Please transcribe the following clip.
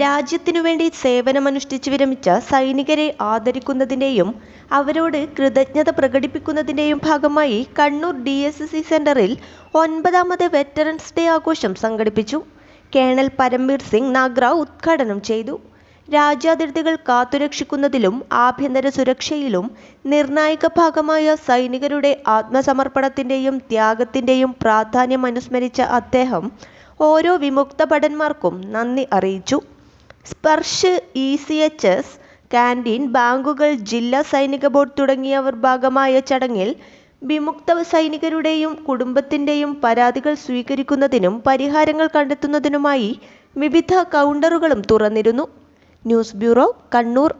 രാജ്യത്തിനു വേണ്ടി സേവനമനുഷ്ഠിച്ച് വിരമിച്ച സൈനികരെ ആദരിക്കുന്നതിന്റെയും അവരോട് കൃതജ്ഞത പ്രകടിപ്പിക്കുന്നതിന്റെയും ഭാഗമായി കണ്ണൂർ ഡി എസ് സി സെന്ററിൽ ഒൻപതാമത് വെറ്ററൻസ് ഡേ ആഘോഷം സംഘടിപ്പിച്ചു. കേണൽ പരംവീർ സിംഗ് നാഗ്ര ഉദ്ഘാടനം ചെയ്തു. രാജ്യാതിർത്തികൾ കാത്തുരക്ഷിക്കുന്നതിലും ആഭ്യന്തര സുരക്ഷയിലും നിർണായക ഭാഗമായ സൈനികരുടെ ആത്മസമർപ്പണത്തിന്റെയും ത്യാഗത്തിന്റെയും പ്രാധാന്യം അനുസ്മരിച്ച അദ്ദേഹം ഓരോ വിമുക്ത ഭടന്മാർക്കും നന്ദി അറിയിച്ചു. Sparsh, E C H S, canteen, ബാങ്കുകൾ, ജില്ലാ സൈനിക ബോർഡ് തുടങ്ങിയവർ ഭാഗമായ ചടങ്ങിൽ വിമുക്ത സൈനികരുടെയും കുടുംബത്തിന്റെയും പരാതികൾ സ്വീകരിക്കുന്നതിനും പരിഹാരങ്ങൾ കണ്ടെത്തുന്നതിനുമായി വിവിധ കൗണ്ടറുകളും തുറന്നിരുന്നു. News bureau, Kannur